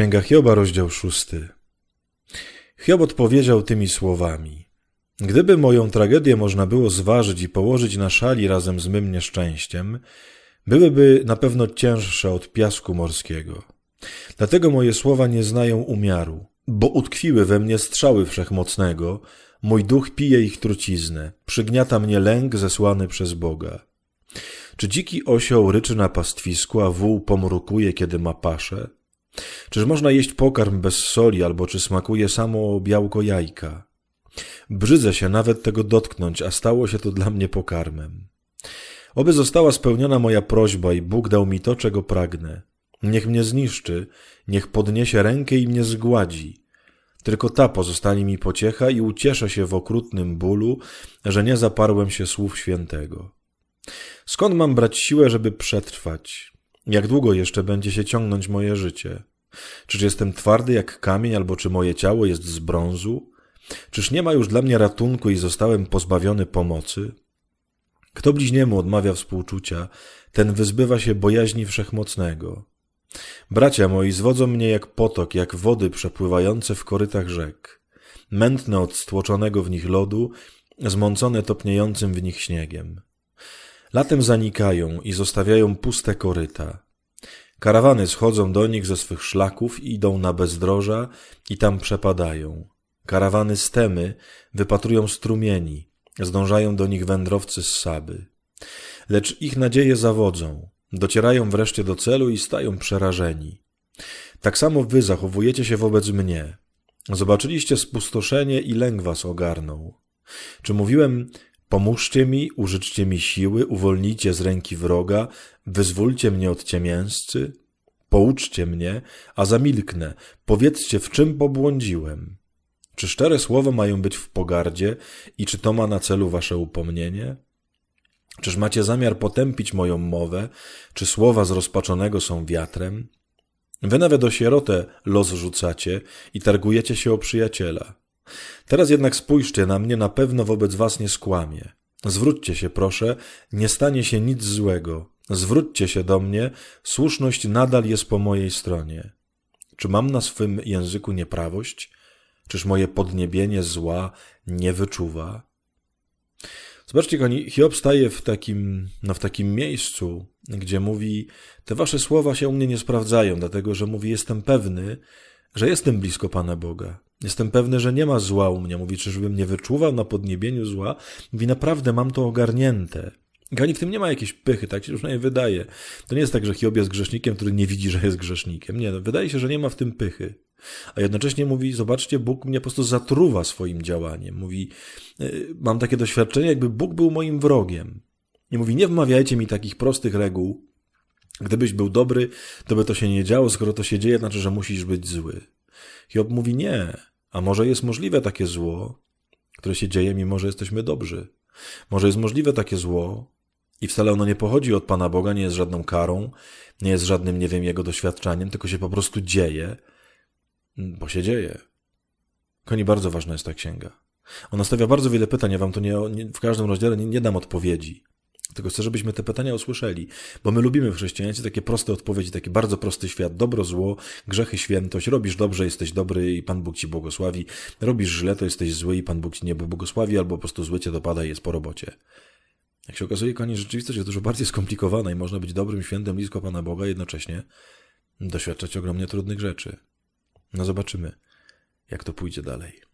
Księga Hioba, rozdział szósty. Hiob odpowiedział tymi słowami. Gdyby moją tragedię można było zważyć i położyć na szali razem z mym nieszczęściem, byłyby na pewno cięższe od piasku morskiego. Dlatego moje słowa nie znają umiaru, bo utkwiły we mnie strzały wszechmocnego, mój duch pije ich truciznę, przygniata mnie lęk zesłany przez Boga. Czy dziki osioł ryczy na pastwisku, a wół pomrukuje, kiedy ma paszę? Czyż można jeść pokarm bez soli, albo czy smakuje samo białko jajka? Brzydzę się nawet tego dotknąć, a stało się to dla mnie pokarmem. Oby została spełniona moja prośba i Bóg dał mi to, czego pragnę. Niech mnie zniszczy, niech podniesie rękę i mnie zgładzi. Tylko ta pozostanie mi pociecha i ucieszę się w okrutnym bólu, że nie zaparłem się słów świętego. Skąd mam brać siłę, żeby przetrwać? Jak długo jeszcze będzie się ciągnąć moje życie? Czyż jestem twardy jak kamień, albo czy moje ciało jest z brązu? Czyż nie ma już dla mnie ratunku i zostałem pozbawiony pomocy? Kto bliźniemu odmawia współczucia, ten wyzbywa się bojaźni wszechmocnego. Bracia moi zwodzą mnie jak potok, jak wody przepływające w korytach rzek, mętne od stłoczonego w nich lodu, zmącone topniejącym w nich śniegiem. Latem zanikają i zostawiają puste koryta. Karawany schodzą do nich ze swych szlaków idą na bezdroża i tam przepadają. Karawany z Temy wypatrują strumieni, zdążają do nich wędrowcy z Saby. Lecz ich nadzieje zawodzą, docierają wreszcie do celu i stają przerażeni. Tak samo wy zachowujecie się wobec mnie. Zobaczyliście spustoszenie i lęk was ogarnął. Czy mówiłem, Pomóżcie mi, użyczcie mi siły, uwolnijcie z ręki wroga, wyzwólcie mnie od ciemięscy, pouczcie mnie, a zamilknę, powiedzcie, w czym pobłądziłem. Czy szczere słowa mają być w pogardzie i czy to ma na celu wasze upomnienie? Czyż macie zamiar potępić moją mowę, czy słowa zrozpaczonego są wiatrem? Wy nawet o sierotę los rzucacie i targujecie się o przyjaciela. Teraz jednak spójrzcie na mnie, na pewno wobec was nie skłamię. Zwróćcie się, proszę, nie stanie się nic złego. Zwróćcie się do mnie, słuszność nadal jest po mojej stronie. Czy mam na swym języku nieprawość? Czyż moje podniebienie zła nie wyczuwa? Zobaczcie, kochani, Hiob staje w takim, no w takim miejscu, gdzie mówi, te wasze słowa się u mnie nie sprawdzają, dlatego że mówi, jestem pewny, że jestem blisko Pana Boga. Jestem pewny, że nie ma zła u mnie. Mówi, czyżbym nie wyczuwał na podniebieniu zła? Mówi, naprawdę mam to ogarnięte. Gani w tym nie ma jakiejś pychy, tak się nie wydaje. To nie jest tak, że Hiob jest grzesznikiem, który nie widzi, że jest grzesznikiem. Nie, no, wydaje się, że nie ma w tym pychy. A jednocześnie mówi, zobaczcie, Bóg mnie po prostu zatruwa swoim działaniem. Mówi, y, mam takie doświadczenie, jakby Bóg był moim wrogiem. I mówi, nie wmawiajcie mi takich prostych reguł. Gdybyś był dobry, to by to się nie działo, skoro to się dzieje, znaczy, że musisz być zły. Hiob mówi, nie, a może jest możliwe takie zło, które się dzieje, mimo że jesteśmy dobrzy. Może jest możliwe takie zło i wcale ono nie pochodzi od Pana Boga, nie jest żadną karą, nie jest żadnym, nie wiem, jego doświadczaniem, tylko się po prostu dzieje, bo się dzieje. Koni, bardzo ważna jest ta księga. Ona stawia bardzo wiele pytań, ja wam to nie, nie w każdym rozdziale nie, nie dam odpowiedzi. Tylko chcę, żebyśmy te pytania usłyszeli, bo my lubimy w chrześcijaństwie takie proste odpowiedzi, taki bardzo prosty świat, dobro, zło, grzechy, świętość, robisz dobrze, jesteś dobry i Pan Bóg ci błogosławi, robisz źle, to jesteś zły i Pan Bóg ci nie błogosławi, albo po prostu zły cię dopada i jest po robocie. Jak się okazuje, koniec rzeczywistość jest dużo bardziej skomplikowana i można być dobrym, świętym, blisko Pana Boga, jednocześnie doświadczać ogromnie trudnych rzeczy. No zobaczymy, jak to pójdzie dalej.